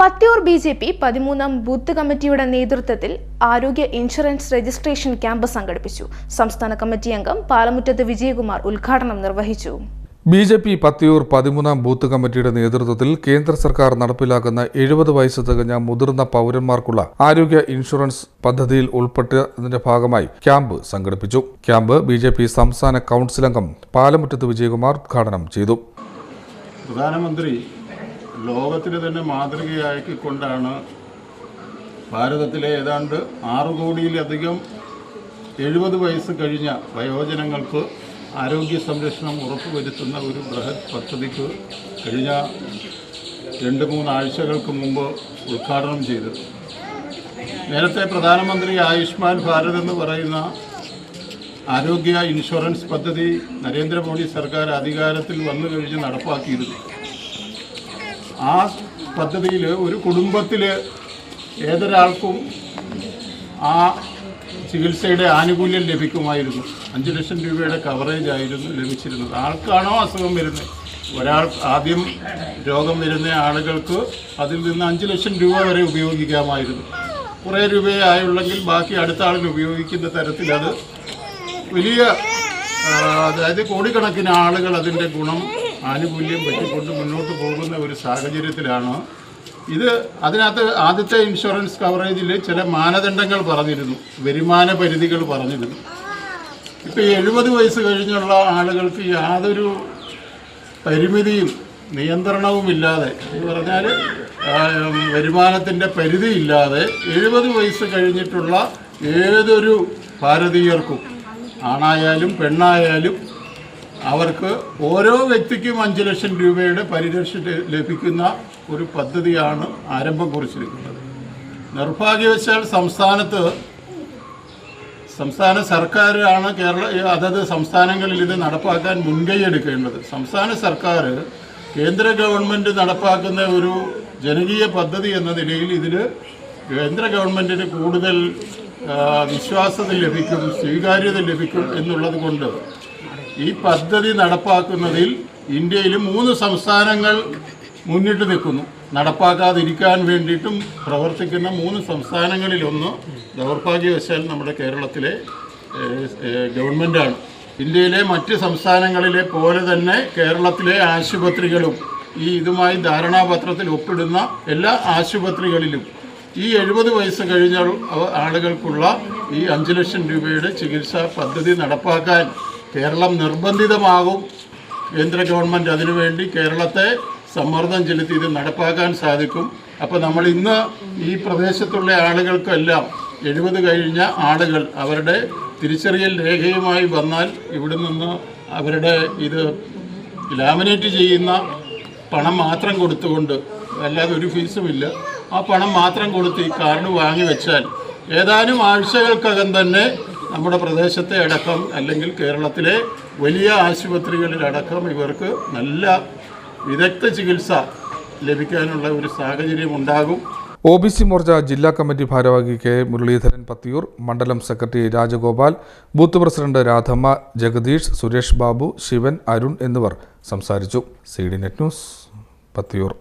Pathiyoor B J P പതിമൂന്നാം booth കമ്മിറ്റിയുടെ നേതൃത്വത്തിൽ ആരോഗ്യ ഇൻഷുറൻസ് രജിസ്ട്രേഷൻ ക്യാമ്പ് സംഘടിപ്പിച്ചു. സംസ്ഥാന കമ്മിറ്റി അംഗം പാലമുറ്റത്ത് വിജയകുമാർ ഉദ്ഘാടനം നിർവഹിച്ചു. ബി ജെ പി പത്തിയൂർ പതിമൂന്നാം ബൂത്ത് കമ്മിറ്റിയുടെ നേതൃത്വത്തിൽ കേന്ദ്ര സർക്കാർ നടപ്പിലാക്കുന്ന എഴുപത് വയസ്സ് തികഞ്ഞ മുതിർന്ന പൗരന്മാർക്കുള്ള ആരോഗ്യ ഇൻഷുറൻസ് പദ്ധതിയിൽ ഉൾപ്പെട്ടതിന്റെ ഭാഗമായി ക്യാമ്പ് സംഘടിപ്പിച്ചു. ക്യാമ്പ് ബി ജെ പി സംസ്ഥാന കൗൺസിൽ അംഗം പാലമുറ്റത്ത് വിജയകുമാർ ഉദ്ഘാടനം ചെയ്തു. പ്രധാനമന്ത്രി ലോകത്തിന് തന്നെ മാതൃകയാക്കിക്കൊണ്ടാണ് ഭാരതത്തിലെ ഏതാണ്ട് ആറ് കോടിയിലധികം എഴുപത് വയസ്സ് കഴിഞ്ഞ വയോജനങ്ങൾക്ക് ആരോഗ്യ സംരക്ഷണം ഉറപ്പുവരുത്തുന്ന ഒരു ബൃഹത് പദ്ധതിക്ക് കഴിഞ്ഞ രണ്ട് മൂന്നാഴ്ചകൾക്ക് മുമ്പ് ഉദ്ഘാടനം ചെയ്തത് നേരത്തെ പ്രധാനമന്ത്രി ആയുഷ്മാൻ ഭാരത് എന്ന് പറയുന്ന ആരോഗ്യ ഇൻഷുറൻസ് പദ്ധതി നരേന്ദ്രമോദി സർക്കാർ അധികാരത്തിൽ വന്നു കഴിഞ്ഞ് നടപ്പാക്കിയിരുന്നു. ആ പദ്ധതിയിൽ ഒരു കുടുംബത്തിൽ ഏതൊരാൾക്കും ആ ചികിത്സയുടെ ആനുകൂല്യം ലഭിക്കുമായിരുന്നു. അഞ്ച് ലക്ഷം രൂപയുടെ കവറേജ് ആയിരുന്നു ലഭിച്ചിരുന്നത്. ആൾക്കാണോ അസുഖം വരുന്നത് ഒരാൾ ആദ്യം രോഗം വരുന്ന ആളുകൾക്ക് അതിൽ നിന്ന് അഞ്ച് ലക്ഷം രൂപ വരെ ഉപയോഗിക്കാമായിരുന്നു. കുറേ രൂപയെ ആയുള്ളെങ്കിൽ ബാക്കി അടുത്ത ആളിന് ഉപയോഗിക്കുന്ന തരത്തിൽ അത് വലിയ അതായത് കോടിക്കണക്കിന് ആളുകൾ അതിന്റെ ഗുണം ആനുകൂല്യം പറ്റിക്കൊണ്ട് മുന്നോട്ട് പോകുന്ന ഒരു സാഹചര്യത്തിലാണ്. ഇത് അതിനകത്ത് ആദ്യത്തെ ഇൻഷുറൻസ് കവറേജിൽ ചില മാനദണ്ഡങ്ങൾ പറഞ്ഞിരുന്നു. വരുമാന പരിധികൾ പറഞ്ഞിരുന്നു. ഇപ്പോൾ ഈ എഴുപത് വയസ്സ് കഴിഞ്ഞുള്ള ആളുകൾക്ക് യാതൊരു പരിമിതിയും നിയന്ത്രണവുമില്ലാതെ എന്ന് പറഞ്ഞാൽ വരുമാനത്തിന്റെ പരിധിയില്ലാതെ എഴുപത് വയസ്സ് കഴിഞ്ഞിട്ടുള്ള ഏതൊരു ഭാരതീയർക്കും ആണായാലും പെണ്ണായാലും അവർക്ക് ഓരോ വ്യക്തിക്കും അഞ്ച് ലക്ഷം രൂപയുടെ പരിരക്ഷ ലഭിക്കുന്ന ഒരു പദ്ധതിയാണ് ആരംഭം കുറിച്ചിരിക്കുന്നത്. നിർഭാഗ്യവശാൽ സംസ്ഥാനത്ത് സംസ്ഥാന സർക്കാരാണ് കേരള അതത് സംസ്ഥാനങ്ങളിൽ ഇത് നടപ്പാക്കാൻ മുൻകൈ എടുക്കേണ്ടത്. സംസ്ഥാന സർക്കാർ കേന്ദ്ര ഗവൺമെന്റ് നടപ്പാക്കുന്ന ഒരു ജനകീയ പദ്ധതി എന്ന നിലയിൽ ഇതിൽ കേന്ദ്ര ഗവൺമെന്റിന് കൂടുതൽ വിശ്വാസത ലഭിക്കും സ്വീകാര്യത ലഭിക്കും എന്നുള്ളത് കൊണ്ട് ഈ പദ്ധതി നടപ്പാക്കുന്നതിൽ ഇന്ത്യയിൽ മൂന്ന് സംസ്ഥാനങ്ങൾ മുന്നിട്ട് നിൽക്കുന്നു. നടപ്പാക്കാതിരിക്കാൻ വേണ്ടിയിട്ടും പ്രവർത്തിക്കുന്ന മൂന്ന് സംസ്ഥാനങ്ങളിലൊന്ന് ദൗർഭാഗ്യവശാൽ നമ്മുടെ കേരളത്തിലെ ഗവൺമെന്റാണ് ഇന്ത്യയിലെ മറ്റ് സംസ്ഥാനങ്ങളിലെ പോലെ തന്നെ കേരളത്തിലെ ആശുപത്രികളും ഈ ഇതുമായി ധാരണാപത്രത്തിൽ ഒപ്പിടുന്ന എല്ലാ ആശുപത്രികളിലും ഈ എഴുപത് വയസ്സ് കഴിഞ്ഞ ആളുകൾക്കുള്ള ഈ അഞ്ച് ലക്ഷം രൂപയുടെ ചികിത്സാ പദ്ധതി നടപ്പാക്കാൻ കേരളം നിർബന്ധിതമാകും കേന്ദ്ര ഗവൺമെന്റ് അതിനുവേണ്ടി കേരളത്തെ സമ്മർദ്ദം ചെലുത്തി ഇത് നടപ്പാക്കാൻ സാധിക്കും. അപ്പോൾ നമ്മൾ ഇന്ന് ഈ പ്രദേശത്തുള്ള ആളുകൾക്കെല്ലാം എഴുപത് കഴിഞ്ഞ ആളുകൾ അവരുടെ തിരിച്ചറിയൽ രേഖയുമായി വന്നാൽ ഇവിടെ നിന്ന് അവരുടെ ഇത് ലാമിനേറ്റ് ചെയ്യുന്ന പണം മാത്രം കൊടുത്തുകൊണ്ട് അല്ലാതെ ഒരു ഫീസുമില്ല ആ പണം മാത്രം കൊടുത്ത് ഈ കാർഡ് വാങ്ങി വെച്ചാൽ ഏതാനും ആഴ്ചകൾക്കകം തന്നെ നമ്മുടെ പ്രദേശത്തെ അടക്കം അല്ലെങ്കിൽ കേരളത്തിലെ വലിയ ആശുപത്രികളിലടക്കം ഇവർക്ക് നല്ല വിദഗ്ധ ചികിത്സ ലഭിക്കാനുള്ള ഒരു സാഹചര്യം ഉണ്ടാകും. ഒ ബി സി മോർച്ച ജില്ലാ കമ്മിറ്റി ഭാരവാഹി കെ മുരളീധരൻ പത്തിയൂർ മണ്ഡലം secretary Rajagopal booth president Radhamma Jagadish Suresh Babu Shivan Arun എന്നിവർ സംസാരിച്ചു. C D net news Pathiyoor.